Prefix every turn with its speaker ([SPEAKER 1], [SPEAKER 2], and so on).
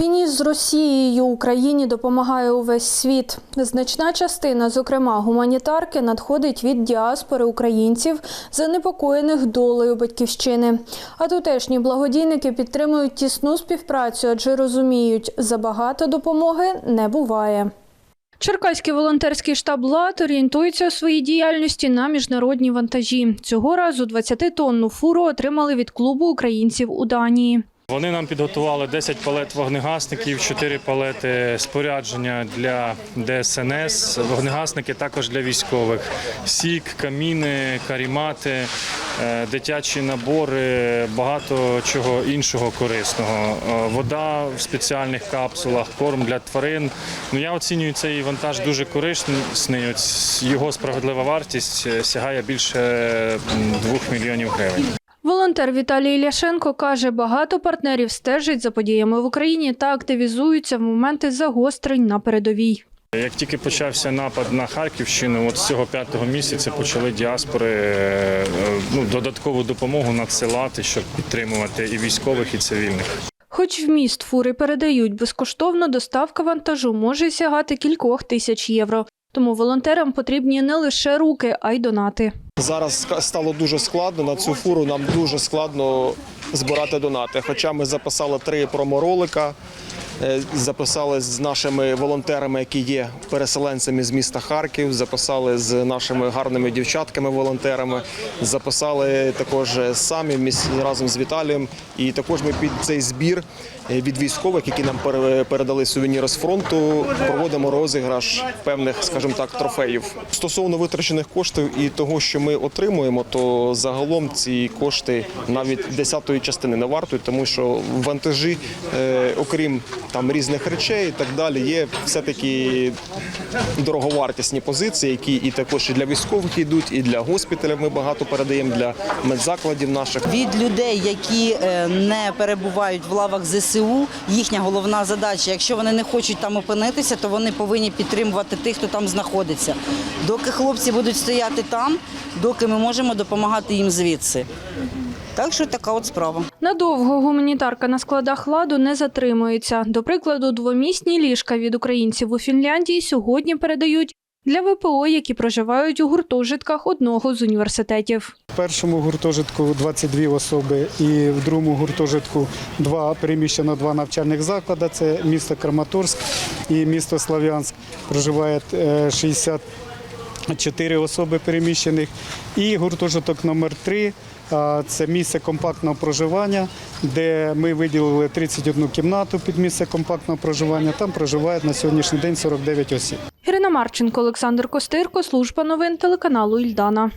[SPEAKER 1] війні з Росією Україні допомагає увесь світ. Значна частина, зокрема гуманітарки, надходить від діаспори українців, занепокоєних долею батьківщини. А тутешні благодійники підтримують тісну співпрацю, адже розуміють, забагато допомоги не буває. Черкаський волонтерський штаб «Лад» орієнтується у своїй діяльності на міжнародні вантажі. Цього разу 20-тонну фуру отримали від клубу українців у Данії.
[SPEAKER 2] Вони нам підготували 10 палет вогнегасників, 4 палети спорядження для ДСНС, вогнегасники також для військових, сік, каміни, карімати, е, дитячі набори, багато чого іншого корисного. Е, Вода в спеціальних капсулах, корм для тварин. Ну я оцінюю цей вантаж дуже корисний. Його справедлива вартість е, сягає більше 2 мільйонів гривень.
[SPEAKER 1] Волонтер Віталій Ляшенко каже, багато партнерів стежать за подіями в Україні та активізуються в моменти загострень на передовій.
[SPEAKER 2] Як тільки почався напад на Харківщину, от з цього п'ятого місяця почали діаспори е, ну, додаткову допомогу надсилати, щоб підтримувати і військових, і цивільних.
[SPEAKER 1] Хоч в міст фури передають безкоштовно, доставка вантажу може сягати кількох тисяч євро. Тому волонтерам потрібні не лише руки, а й донати.
[SPEAKER 3] Зараз стало дуже складно. На цю фуру нам дуже складно збирати донати. Хоча ми записали три проморолика, е, записали з нашими волонтерами, які є переселенцями з міста Харків, записали з нашими гарними дівчатками-волонтерами, записали також самі міс- разом з Віталієм. І також ми під цей збір е, від військових, які нам пере- передали сувеніри з фронту, проводимо розіграш певних, скажімо так, трофеїв. Стосовно витрачених коштів і того, що ми отримуємо, то загалом ці кошти навіть десятої частини не вартують, тому що вантажі, е, окрім там різних речей і так далі, є все-таки дороговартісні позиції, які і також і для військових йдуть, і для госпіталів ми багато передаємо для медзакладів наших.
[SPEAKER 4] від людей, які е, не перебувають в лавах ЗСУ. Їхня головна задача, якщо вони не хочуть там опинитися, то вони повинні підтримувати тих, хто там знаходиться. Доки хлопці будуть стояти там, доки ми можемо допомагати їм звідси. Так що така от справа.
[SPEAKER 1] Надовго гуманітарка на складах ладу не затримується. До прикладу, двомісні ліжка від українців у Фінляндії сьогодні передають для ВПО, які проживають у гуртожитках одного з університетів.
[SPEAKER 5] В першому гуртожитку 22 особи, і в другому гуртожитку два приміщено два навчальних заклади. Це місто Краматорськ і місто Слав'янськ. Проживає е, 60 Чотири особи переміщених, і гуртожиток номер 3 це місце компактного проживання, де ми виділили 31 кімнату під місце компактного проживання. Там проживає на сьогоднішній день 49 осіб.
[SPEAKER 1] Ірина Марченко, Олександр Костирко, служба новин телеканалу Ільдана.